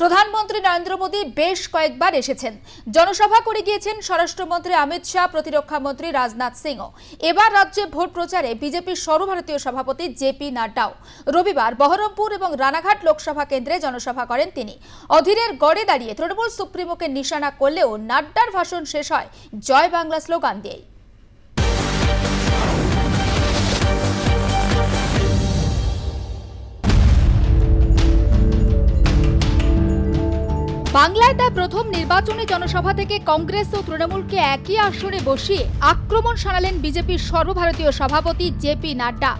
প্রধানমন্ত্রী নরেন্দ্র মোদী বেশ কয়েকবার এসেছেন। জনসভা করে গিয়েছেন স্বরাষ্ট্রমন্ত্রী অমিত শাহ, প্রতিরক্ষা মন্ত্রী রাজনাথ সিংও। এবার রাজ্যে ভোট প্রচারে বিজেপির সর্বভারতীয় সভাপতি জেপি নাড্ডাও। রবিবার বহরমপুর এবং রানাঘাট লোকসভা কেন্দ্রে জনসভা করেন তিনি। অধীরের গড়ে দাঁড়িয়ে তৃণমূল সুপ্রিমোকে নিশানা করলেও নাড্ডার ভাষণ শেষ হয় জয় বাংলা স্লোগান দিয়েই। বাংলায় তার প্রথম নির্বাচনী জনসভা থেকে কংগ্রেস ও তৃণমূলকে একই আসরে বসিয়ে আক্রমণ শানালেন বিজেপির সর্বভারতীয় সভাপতি জেপি নাড্ডা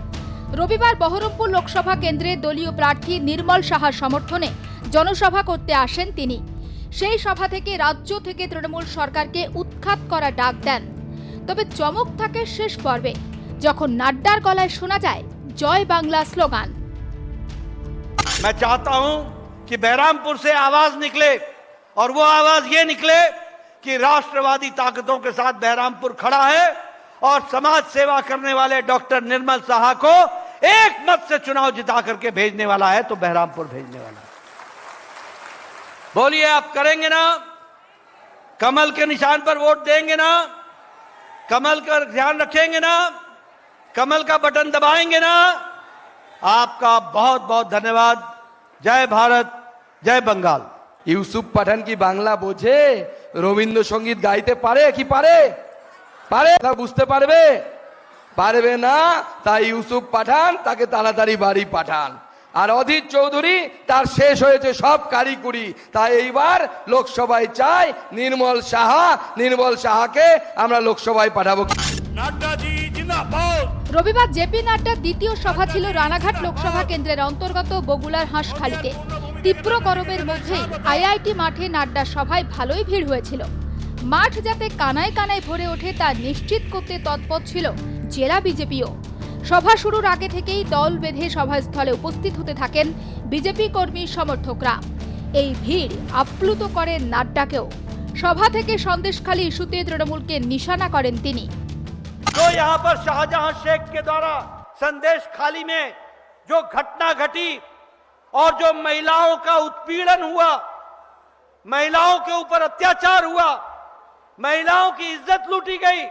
রবিবার বহরমপুর লোকসভা কেন্দ্রে দলীয় প্রার্থী নির্মল সাহার সমর্থনে জনসভা করতে আসেন তিনি সেই সভা থেকে রাজ্য থেকে তৃণমূল সরকারকে উৎখাত করা ডাক দেন তবে চমক থাকে শেষ পর্বে যখন নাড্ডার গলায় শোনা যায় জয় বাংলা স্লোগান मैं चाहता हूं कि बहरामपुर से आवाज़ निकले और वो आवाज़ ये निकले कि राष्ट्रवादी ताकतों के साथ बहरामपुर खड़ा है और समाज सेवा करने वाले डॉक्टर निर्मल साहा को एक मत से चुनाव जिता करके भेजने वाला है तो बहरामपुर भेजने वाला है। बोलिए, आप करेंगे ना? कमल के निशान पर वोट देंगे ना? कमल का ध्यान रखेंगे ना? कमल का बटन दबाएँगे ना? आपका बहुत बहुत धन्यवाद। जय भारत। জয় বাঙ্গাল। ইউসুফ পাঠান কি বাংলা বোঝে? রবীন্দ্রসঙ্গীত গাইতে পারে কি পারে? পারে বুঝতে পারবে? পারবে না তাই ইউসুফ পাঠান তাকে তাড়াতাড়ি বাড়ি পাঠান। আর অধীর চৌধুরী তার শেষ হয়েছে সব কারিকুরি তাই এইবার লোকসভায় চাই নির্মল সাহা নির্মল সাহাকে আমরা লোকসভায় পাঠাবো। রবিবার জেপি নাড্ডার দ্বিতীয় সভা ছিল রানাঘাট লোকসভা কেন্দ্রের অন্তর্গত বগুলার হাঁসখালিতে। তীব্র গরমের মধ্যেই আইআইটি মাঠে নাড্ডার সভায় ভালোই ভিড় হয়েছিল মাঠ যাতে কানায় কানায় ভরে ওঠে তা নিশ্চিত করতে তৎপর ছিল জেলা বিজেপিও সভা শুরুর আগে থেকেই দল বেঁধে সভাস্থলে উপস্থিত হতে থাকেন বিজেপি কর্মী সমর্থকরা এই ভিড় আপ্লুত করে নাড্ডাকেও সভা থেকে সন্দেশখালী ইস্যুতে তৃণমূলকে নিশানা করেন তিনি जो यहां पर शाहजहां शेख के द्वारा संदेश खाली में जो घटना घटी और जो महिलाओं का उत्पीड़न हुआ, महिलाओं के ऊपर अत्याचार हुआ, महिलाओं की इज़्ज़त लूटी गई,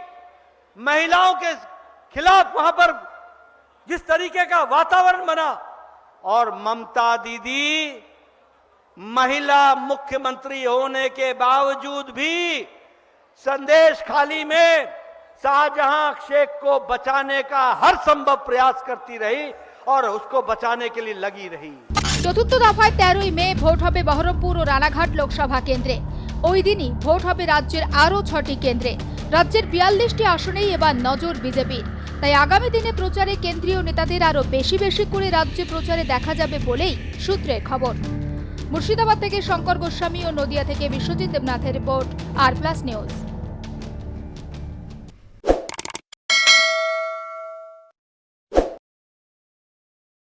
महिलाओं के खिलाफ वहाँ पर जिस तरीके का वातावरण बना, और ममता दीदी, महिला मुख्यमंत्री होने के बावजूद भी संदेश खाली में शाहजहां शेख को बचाने का हर संभव प्रयास करती रही और उसको बचाने के लिए लगी रही। চতুর্থ দফায় তেরোই মে ভোট হবে বহরমপুর ও রানাঘাট লোকসভা কেন্দ্রে। ওই দিনই ভোট হবে রাজ্যের আরও ছটি কেন্দ্রে। রাজ্যের বিয়াল্লিশটি আসনেই এবার নজর বিজেপির। তাই আগামী দিনে প্রচারে কেন্দ্রীয় নেতাদের আরও বেশি বেশি করে রাজ্যে প্রচারে দেখা যাবে বলেই সূত্রের খবর। মুর্শিদাবাদ থেকে শঙ্কর গোস্বামী ও নদিয়া থেকে বিশ্বজিৎ দেবনাথের রিপোর্ট, আর প্লাস নিউজ।